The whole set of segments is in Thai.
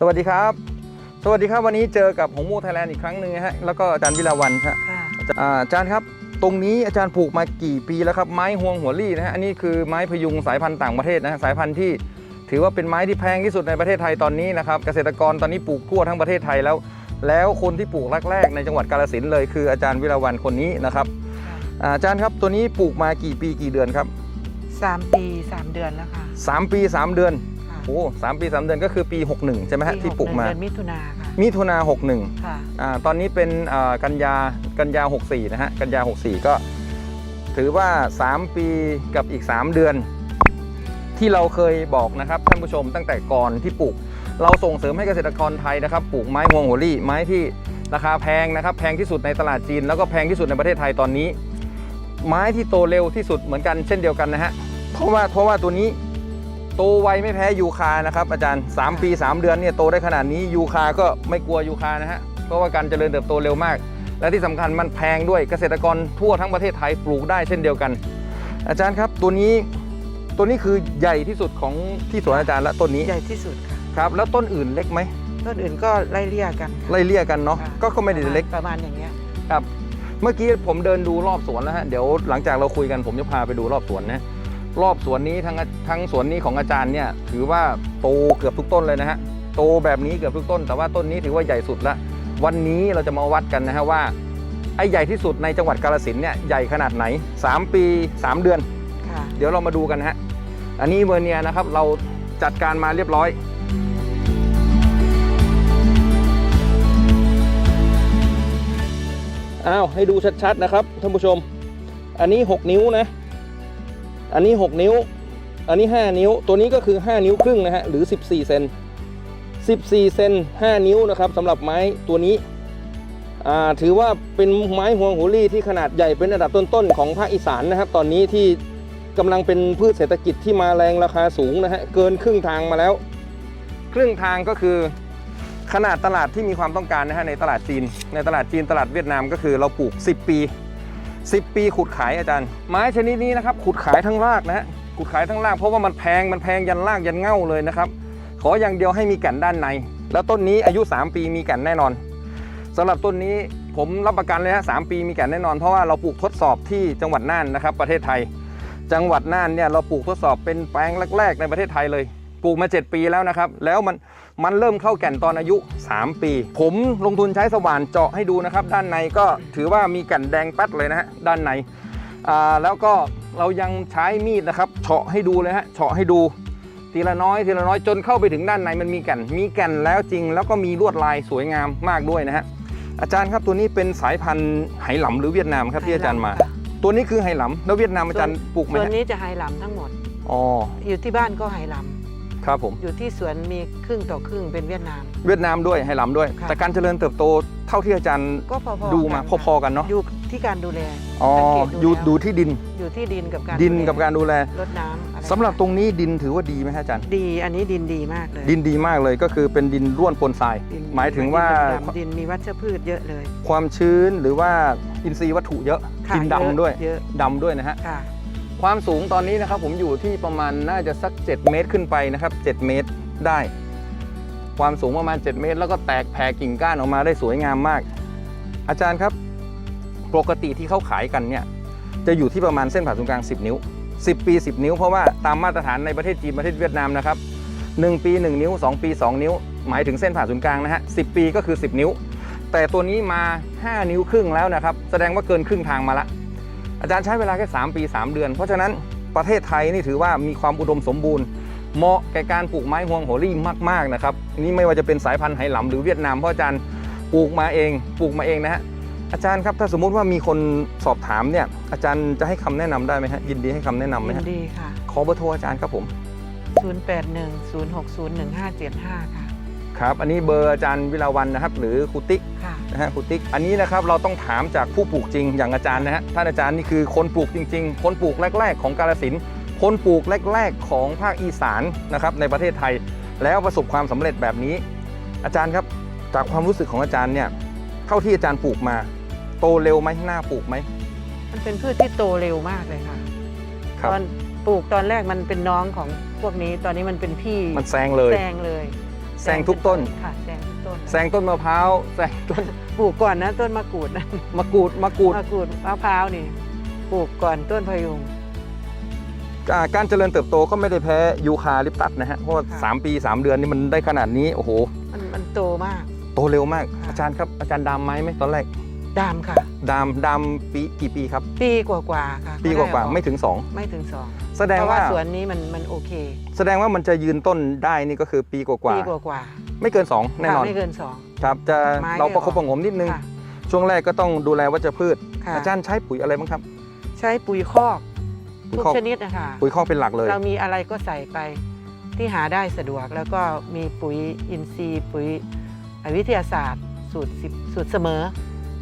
สวัสดีครับ สวัสดีครับวันนี้เจอกับหงมูไทยแลนด์อีกครั้งหนึ่งนะฮะแล้วก็อาจารย์วิลาวันครับค่ะอ่าอาจารย์ครับ ตรงนี้อาจารย์ปลูกมากี่ปีแล้วครับไม้ฮวงหัวลี่นะฮะอันนี้คือไม้พยุงสายพันธุ์ต่างประเทศนะฮะสายพันธุ์ที่ถือว่าเป็นไม้ที่แพงที่สุดในประเทศไทยตอนนี้นะครับเกษตรกรตอนนี้ปลูกทั่วทั้งประเทศไทยแล้ว แล้วคนที่ปลูกแรกๆในจังหวัดกาฬสินธุ์เลยคืออาจารย์วิลาวันคนนี้นะครับอ่าอาจารย์ครับตัวนี้ปลูกมากี่ปีกี่เดือนครับสามปีสามเดือนแล้วค่ะสามปีสามเดือนค่ะ โอ้สามปีสามเดือนก็คือปี 61 ใช่ไหมฮะปีที่ปลูกมา เดือนมิถุนาค่ะมิถุนา61ค่ะ อ่าตอนนี้เป็นอ่ากันยากันยา 64 นะฮะ กันยา 64 ก็ ถือว่า 3 ปีกับอีก 3 เดือน ที่เราเคยบอกนะครับท่านผู้ชมตั้งแต่ก่อนที่ปลูก เราส่งเสริมให้เกษตรกรไทยนะครับปลูกไม้ฮวงหัวลี่ไม้ที่ราคาแพงนะครับ แพงที่สุดในตลาดจีน แล้วก็แพงที่สุดในประเทศไทยตอนนี้ ไม้ที่โตเร็วที่สุดเหมือนกันเช่นเดียวกันนะฮะเพราะว่าเพราะว่าตัวนี้ โตไวไม่แพ้ยูคานะครับอาจารย์ 3 ปี 3 เดือนเนี่ยโตได้ขนาดนี้ยูคาก็ไม่กลัวยูคานะฮะเพราะว่าการเจริญเติบโตเร็วมาก และที่สำคัญมันแพงด้วยเกษตรกรทั่วทั้งประเทศไทยปลูกได้เช่นเดียวกัน อาจารย์ครับตัวนี้ตัวนี้คือใหญ่ที่สุดของที่สวนอาจารย์และต้นนี้ใหญ่ที่สุดค่ะครับแล้วต้นอื่นเล็กไหมต้นอื่นก็ไล่เลี่ยกันค่ะไล่เลี่ยกันเนาะค่ะก็ก็ไม่ได้เล็กประมาณอย่างเงี้ยครับเมื่อกี้ผมเดินดูรอบสวนแล้วฮะเดี๋ยวหลังจากเราคุยกันผมจะพาไปดูรอบสวนนะ รอบสวนนี้ทั้งทั้งสวนนี้ของอาจารย์เนี่ยถือว่าโตเกือบทุกต้นเลยนะฮะโตแบบนี้เกือบทุกต้น แต่ว่าต้นนี้ถือว่าใหญ่สุดละวันนี้เราจะมาวัดกันนะฮะว่าไอ้ใหญ่ที่สุดในจังหวัดกาฬสินธุ์เนี่ยใหญ่ขนาดไหน 3 ปี 3 เดือนค่ะเดี๋ยวเรามาดูกันฮะอันนี้เวอร์เนียนะครับเราจัดการมาเรียบร้อยอ้าวให้ดูชัดๆนะครับท่านผู้ชม อันนี้ 6 นิ้วนะ อันนี้ 6 นิ้ว อันนี้ 5 นิ้ว ตัวนี้ก็คือ 5 นิ้วครึ่งนะฮะ หรือ 14 เซน 14 เซน 5 นิ้วนะครับสำหรับไม้ตัวนี้ ถือว่าเป็นไม้ฮวงหัวลี่ที่ขนาดใหญ่เป็นอันดับต้นๆ ของภาคอีสานนะครับ ตอนนี้ที่กำลังเป็นพืชเศรษฐกิจที่มาแรงราคาสูงนะฮะ เกินครึ่งทางมาแล้ว ครึ่งทางก็คือขนาดตลาดที่มีความต้องการนะฮะในตลาดจีน ในตลาดจีนตลาดเวียดนามก็คือเราปลูก 10 ปี 10 ปีขุดขายอาจารย์ ไม้ชนิดนี้นะครับขุดขายทั้งรากนะฮะขุดขายทั้งรากเพราะว่ามันแพงมันแพงยันรากยันเง่าเลยนะครับขออย่างเดียวให้มีแก่นด้านใน แล้วต้นนี้อายุ 3 ปีมีแก่นแน่นอนสำหรับต้นนี้ผมรับประกันเลยฮะสามปีมีแก่นแน่นอนเพราะว่าเราปลูกทดสอบที่จังหวัดน่านนะครับ ประเทศไทย จังหวัดน่านเนี่ยเราปลูกทดสอบเป็นแปลงแรก ๆ ในประเทศไทยเลย ลูกมา 7 ปีแล้วนะครับ แล้วมันมันเริ่มเข้าแก่นตอนอายุ 3 ปี ผมลงทุนใช้สว่านเจาะให้ดูนะครับ ด้านในก็ถือว่ามีแก่นแดงแป๊ดเลยนะฮะด้านในอ่าแล้วก็เรายังใช้มีดนะครับเฉาะให้ดูเลยฮะเฉาะให้ดูทีละน้อยทีละน้อยจนเข้าไปถึงด้านในมันมีแก่น มีแก่นแล้วจริง แล้วก็มีลวดลายสวยงามมากด้วยนะฮะอาจารย์ครับตัวนี้เป็นสายพันธุ์ไหหลำหรือเวียดนามครับที่อาจารย์มาค่ะตัวนี้คือไหหลำแล้วเวียดนามอาจารย์ปลูกไหมส่วนฮะนี้จะไฮลำทั้งหมดอ๋ออยู่ที่บ้านก็ไฮล ครับผมำอยู่ที่สวนมีครึ่งต่อครึ่งเป็นเวียดนาม เวียดนามด้วยไหหลำด้วย ค่ะ แต่การเจริญเติบโตเท่าที่อาจารย์ก็พอๆดูมากันพอๆกันเนาะอยู่ที่การดูแลอ๋อสังเกตอยู่แล้วดูที่ดินอยู่ที่ดินกับการดินแลกับการดูแลรดน้ำอะไรสำหรับตรงนี้ดินถือว่าดีไหมฮะอาจารย์ ดีอันนี้ดินดีมากเลยดินดีมากเลยก็คือเป็นดินร่วนปนทราย ดินหมายถึงว่า ดินดำๆดินมีวัชพืชเยอะเลยความชื้นหรือว่าอินทรีย์วัตถุเยอะค่ะดินดำเอะด้วยเยอะดำด้วยนะฮะ ค่ะ ความสูงตอนนี้นะครับผมอยู่ที่ประมาณน่าจะสัก 7 เมตรขึ้นไปนะครับ 7 เมตรได้ ความสูงประมาณ 7 เมตร แล้วก็แตกแผ่กิ่งก้านออกมาได้สวยงามมาก อาจารย์ครับปกติที่เขาขายกันเนี่ยจะอยู่ที่ประมาณเส้นผ่าศูนย์กลาง 10 นิ้ว 10 ปี 10 นิ้วเพราะว่าตามมาตรฐานในประเทศจีนประเทศเวียดนามนะครับ1ปี 1 นิ้ว 2 ปี 2 นิ้ว หมายถึงเส้นผ่าศูนย์กลางนะฮะ10 ปีก็คือ 10 นิ้ว แต่ตัวนี้มา 5 นิ้วครึ่งแล้วนะครับ แสดงว่าเกินครึ่งทางมาละ อาจารย์ใช้เวลาแค่ 3 ปี 3 เดือน เพราะฉะนั้นประเทศไทยนี่ถือว่ามีความอุดมสมบูรณ์ เหมาะแก่การปลูกไม้ฮวงโหรี่มากๆนะครับนี่ไม่ว่าจะเป็นสายพันธุ์ไหหลำหรือเวียดนามเพราะอาจารย์ปลูกมาเองปลูกมาเองนะฮะอาจารย์ครับถ้าสมมุติว่ามีคนสอบถามเนี่ยอาจารย์จะให้คำแนะนำได้ไหมฮะยินดีให้คำแนะนำไหมยิฮะนดีค่ะขอเบอร์โทรอาจารย์ครับผม 0810601575 ค่ะ ครับ อันนี้เบอร์อาจารย์วิลาวันนะครับ หรือครูติ๊กค่ะ นะฮะครูติ๊ก อันนี้นะครับเราต้องถามจากผู้ปลูกจริงอย่างอาจารย์นะฮะท่านอาจารย์นี่คือคนปลูกจริง ๆ คนปลูกแรก ๆ ของกาฬสินธุ์คนปลูกแรก ๆ ของภาคอีสานนะครับในประเทศไทย แล้วประสบความสำเร็จแบบนี้ อาจารย์ครับจากความรู้สึกของอาจารย์เนี่ยเท่าที่อาจารย์ปลูกมา โตเร็วไหมน่าปลูกไหม มันเป็นพืชที่โตเร็วมากเลยค่ะ ครับ ตอนปลูกตอนแรกมันเป็นน้องของพวกนี้ ตอนนี้มันเป็นพี่มันแซงเลย แซงเลย แแซงทุกต้น ค่ะแซงทุกต้นแซงต้นมะพร้าวแซงต้นปลูกก่อนนะต้นมะกรูดนะมะกรูดมะกรูดมะกรูดมะพร้าวนี่ปลูกก่อนต้นพะยุง อ่าการเจริญเติบโตก็ไม่ได้แพ้ยูคาลิปตัสนะฮะเพราะว่าค่ะ สามปี3เดือนนี่มันได้ขนาดนี้โอ้โหมันมันโตมาก โตเร็วมาก ค่ะ อาจารย์ครับอาจารย์ดามไหมไหมตอนแรกดามค่ะ ดามดามปีกี่ปีครับ ปีกว่าๆค่ะปีกว่าๆไม่ถึงไม่ถึงสอง2 แสดงเพราะว่าว่าสวนนี้มันมันโอเคแสดงว่ามันจะยืนต้นได้นี่ก็คือปีกว่าปีกว่าๆไม่เกิน 2 ๆแน่นอน ค่ะไม่เกินสอง ครับจะไม้เราประคบไม่ออกประหงมนิดนึง ค่ะ ช่วงแรกก็ต้องดูแลวัชพืช ค่ะอาจารย์ใช้ปุ๋ยอะไรบ้างครับ ใช้ปุ๋ยคอกปุ๋ยทุกคอก ชนิดนะคะปุ๋ยคอกเป็นหลักเลย เรามีอะไรก็ใส่ไปที่หาได้สะดวก แล้วก็มีปุ๋ยอินทรีย์ ปุ๋ยวิทยาศาสตร์สูตรสิบสูตรเสมอ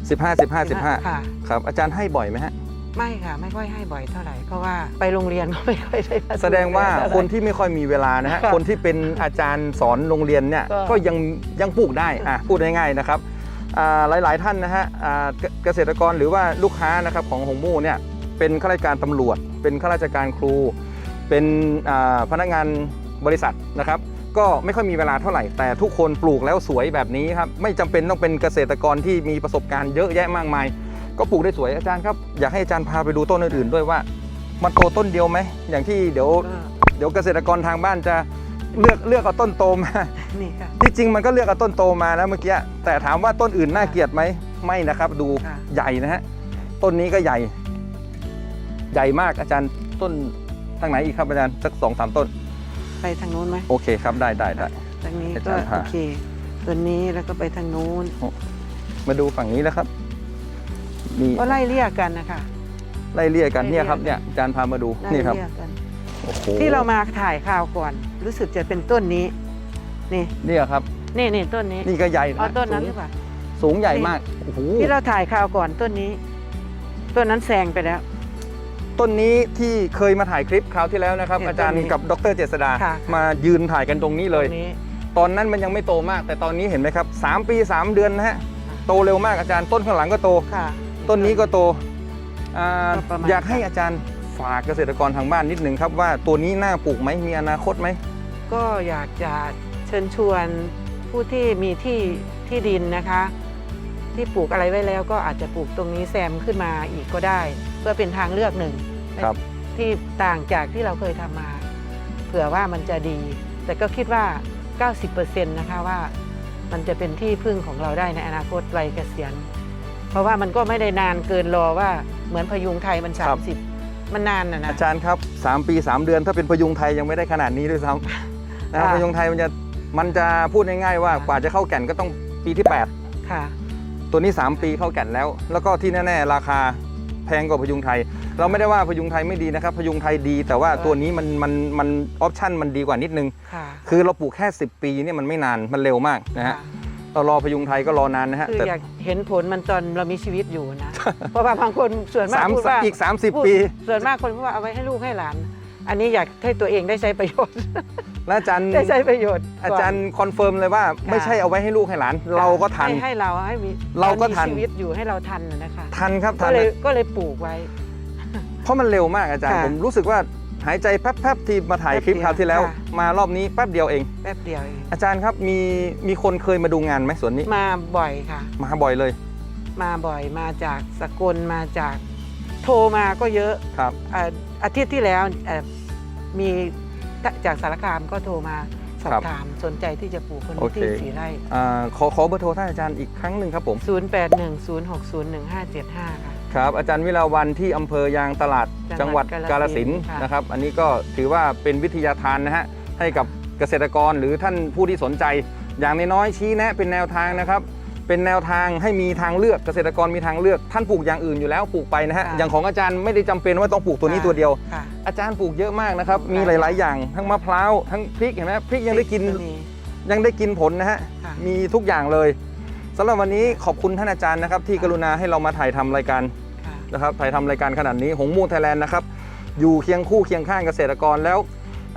15 15 15ค่ะครับอาจารย์ให้บ่อยไหมฮะ ไม่ค่ะ ไม่ค่อยให้บ่อยเท่าไหร่ เพราะว่าไปโรงเรียนก็ไม่ค่อยได้มาแสดงว่าเท่ไหร่คนที่ไม่ค่อยมีเวลานะฮะค่ะคนที่เป็นอาจารย์สอนโรงเรียนเนี่ยก็ก็ยังยังปลูกได้อะพูดง่ายๆนะครับอ่าหลายๆท่านนะฮะอ่าเกเกษตรกรหรือว่าลูกค้านะครับของหงมู่เนี่ยเป็นข้าราชการตำรวจ เป็นข้าราชการครู เป็นอ่าพนักงานบริษัทนะครับ ก็ไม่ค่อยมีเวลาเท่าไหร่ แต่ทุกคนปลูกแล้วสวยแบบนี้ครับไม่จำเป็นต้องเป็นเกษตรกรที่มีประสบการณ์เยอะแยะมากมาย ก็ปลูกได้สวยอาจารย์ครับ อยากให้อาจารย์พาไปดูต้นอื่นๆด้วยว่า มันโตต้นเดียวไหมอย่างที่เดี๋ยวก็เดี๋ยวเกษตรกรทางบ้านจะเลือกเลือกเอาต้นโตมานี่ค่ะ ที่จริงมันก็เลือกเอาต้นโตมานะเมื่อกี้แต่ถามว่าต้นอื่นน่าเกลียดไหมไม่นะครับ ดูค่ะ ใหญ่นะฮะต้นนี้ก็ใหญ่ ใหญ่มากอาจารย์ต้นทางไหนอีกครับอาจารย์สักสองสามต้น ไปทางนู้นไหมโอเคครับได้ได้ได้ ทางนี้อาก็จารย์พา โอเคตัวนี้แล้วก็ไปทางนู้นมาดูฝั่งนี้แล้วครับ มีก็ไล่เรียกกันนะคะไล่เลี่ยกันไล่เลี่เนี่ยยครับเนี่ยอาจารย์พามาดูไล่นี่ครับเรียกกัน โอ้โหที่เรามาถ่ายข่าวก่อน รู้สึกจะเป็นต้นนี้ นี่เนี่ยครับ นี่นี่ต้นนี้นี่ก็ใหญ่ะเอาต้นนั้นหสูรืงอเปล่า สูงใหญ่มากโอ้โหที่เราถ่ายข่าวก่อนต้นนี้ ต้นนั้นแซงไปแล้ว ต้นนี้ที่เคยมาถ่ายคลิปคราวที่แล้วนะครับ เนี่ยอาจารย์ต้นนี้กับดรเจษดา ค่ะ มายืนถ่ายกันตรงนี้เลย ต้นนี้ ตอนนั้นมันยังไม่โตมาก แต่ตอนนี้เห็นไหมครับ 3 ปี 3 เดือนนะฮะ โตเร็วมากอาจารย์ต้นข้างหลังก็โต ค่ะ ต้นนี้ก็โตอ่าก็ประมาณ อยากให้อาจารย์ฝากเกษตรกรทางบ้านนิดนึงครับว่าตัวนี้น่าปลูกไหมมีอนาคตไหม ก็อยากจะเชิญชวนผู้ที่มีที่ที่ดินนะคะ ที่ปลูกอะไรไว้แล้วก็อาจจะปลูกตรงนี้แซมขึ้นมาอีกก็ได้ เพื่อเป็นทางเลือกหนึ่งครับ ที่ต่างจากที่เราเคยทำมา เผื่อว่ามันจะดี แต่ก็คิดว่า 90%นะคะว่ามันจะเป็นที่พึ่งของเราได้ในอนาคตวัยเกษียณเพ ราะว่ามันก็ไม่ได้นานเกินรอว่าเหมือนพยุงไทยมัน ครับ 30 มันนานนะนะ อาจารย์ครับ3ปี3เดือนถ้าเป็นพยุงไทยยังไม่ได้ขนาดนี้ด้วยซ้ำนะครับค่ะพยุงไทยมันจะมันจะพูดง่ายๆว่ากว่าจะเข้าแก่นก็ต้องปีที่8ค่ะตัวนี้ 3 ปีเข้าแก่นแล้ว แล้วก็ที่แน่ๆราคาแพงกว่าพยุงไทย เราไม่ได้ว่าพยุงไทยไม่ดีนะครับ พยุงไทยดี แต่ว่าเออตัวนี้มันมันมันออปชั่นมันดีกว่านิดนึง ค่ะคือเราปลูกแค่ 10 ปีเนี่ยมันไม่นานมันเร็วมากนะฮะ ค่ะ เรารอพยุงไทยก็รอนานนะฮะคือแต่ อยากเห็นผลมันตอนเรามีชีวิตอยู่นะ เพราะว่าบางคนส่วนมากสามพูดว่าอีกพูด30 ปี ส่วนมากคนพูดว่าเอาไว้ให้ลูกให้หลาน อันนี้อยากให้ตัวเองได้ใช้ประโยชน์ แล้วอาจารย์ ได้ใช้ประโยชน์อาจารย์คอนเฟิร์มเลยว่าไม่ใช่เอาไว้ให้ลูกให้หลานก่อนเราก็ทัน ให้ให้เราให้มีเราก็ทัน มีชีวิตอยู่ให้เราทันน่ะนะคะทันครับก็ทันเลยก็เลยปลูกไว้ เพราะมันเร็วมากอาจารย์ ค่ะ ผมรู้สึกว่า หายใจแป๊บๆที่มาถ่ายคลิปแป๊บเดียวคราวที่แล้วค่ะมารอบนี้แป๊บเดียวเอง แป๊บเดียวเองอาจารย์ครับมีมีคนเคยมาดูงานไหมสวนนี้ มาบ่อยค่ะ มาบ่อยเลย มาบ่อยมาจากสกลมาจากโทรมาก็เยอะครับอ่าอาทิตย์ที่แล้วเอ่อมีจากสารคามก็โทรมาสอบครับถามสนใจที่จะปลูกคนโอที่เคสีไร่อ่าขอขอเบอร์โทรท่านอาจารย์อีกครั้งหนึ่งครับผม 0810601575 ค่ะ ครับอาจารย์วิลาวันที่อำเภอยางตลาดจัจังงหหวัวัดดกากาฬฬสิสินนธุ์ธุ์ค่ะนะครับ อันนี้ก็ถือว่าเป็นวิทยาทานนะฮะให้กับเกษตรกรหรือท่านผู้ที่สนใจ อย่างน้อยๆชี้แนะเป็นแนวทางนะครับ เป็นแนวทางให้มีทางเลือกเกษตรกรมีทางเลือก ท่านปลูกอย่างอื่นอยู่แล้วปลูกไปนะฮะค่ะอย่างของอาจารย์ไม่ได้จำเป็นว่าต้องปลูกตัวนี้ตัวเดียวค่ะอาจารย์ปลูกเยอะมากนะครับปลูกมีหลายหลาย ๆ อย่างทั้งมะพร้าวทั้งพริกเห็นไหมพริกยังได้กินตัวนี้ยังได้กินผลนะฮะค่ะมีทุกอย่างเลยสำหรับวันนี้ขอบคุณท่านอาจารย์นะครับ ที่กรุณาให้เรามาถ่ายทำรายการค่ะ นะครับถ่ายทำรายการขนาดนี้หงมูไทยแลนด์นะครับอยู่เคียงคู่เคียงข้างเกษตรกรแล้ว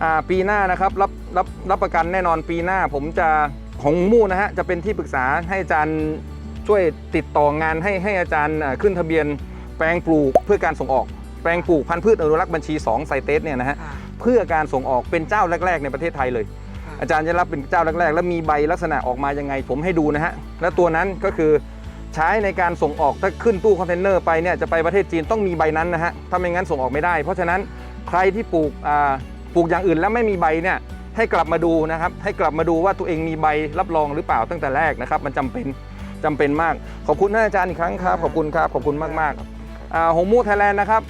อ่าปีหน้านะครับรับรับรับประกันแน่นอนปีหน้า ผมจะหงมูนะฮะจะเป็นที่ปรึกษาให้อาจารย์ช่วยติดต่องานให้ให้อาจารย์อ่าขึ้นทะเบียน แปลงปลูกเพื่อการส่งออก แปลงปลูกพันธุ์พืชอนุรักษ์บัญชี2ไซเตสเนี่ยนะฮะค่ะเพื่อการส่งออกเป็นเจ้าแรก ๆ ในประเทศไทยเลยค่ะอาจารย์จะรับเป็นเจ้าแรก ๆ แล้วมีใบลักษณะออกมายังไงผมให้ดูนะฮะและตัวนั้นก็คือ ใช้ในการส่งออกถ้าขึ้นตู้คอนเทนเนอร์ไปเนี่ยจะไปประเทศจีนต้องมีใบนั้นนะฮะถ้าไม่งั้นส่งออกไม่ได้ เพราะฉะนั้นใครที่ปลูกอ่าปลูกอย่างอื่นแล้วไม่มีใบเนี่ยให้กลับมาดูนะครับให้กลับมาดูว่าตัวเองมีใบรับรองหรือเปล่าตั้งแต่แรกนะครับมันจำเป็นจำเป็นมาก ขอบคุณท่านอาจารย์อีกครั้งครับขอบคุณครับขอบคุณมากๆอ่าหงมูไทยแลนด์นะครับ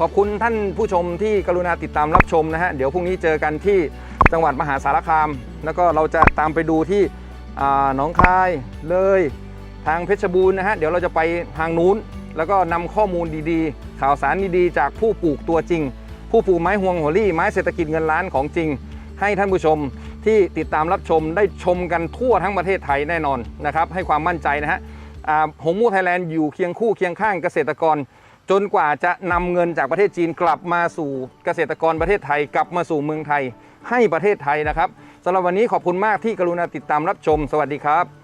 ขอบคุณท่านผู้ชมที่กรุณาติดตามรับชมนะฮะเดี๋ยวพรุ่งนี้เจอกันที่จังหวัดมหาสารคาม แล้วก็เราจะตามไปดูที่อ่าหนองคายเลย ทางเพชรบูรณ์นะฮะเดี๋ยวเราจะไปทางนู้น แล้วก็นำข้อมูลดีๆ ข่าวสารดีๆ จากผู้ปลูกตัวจริง ผู้ปลูกไม้ห่วงหัวรี่ไม้เศรษฐกิจเงินล้านของจริง ให้ท่านผู้ชมที่ติดตามรับชมได้ชมกันทั่วทั้งประเทศไทยแน่นอนนะครับให้ความมั่นใจนะฮะหงมูไทยแลนด์อยู่เคียงคู่เคียงข้างเกษตรกร จนกว่าจะนำเงินจากประเทศจีนกลับมาสู่เกษตรกรประเทศไทยกลับมาสู่เมืองไทย ให้ประเทศไทยนะครับสำหรับวันนี้ขอบคุณมากที่กรุณาติดตามรับชม สวัสดีครับ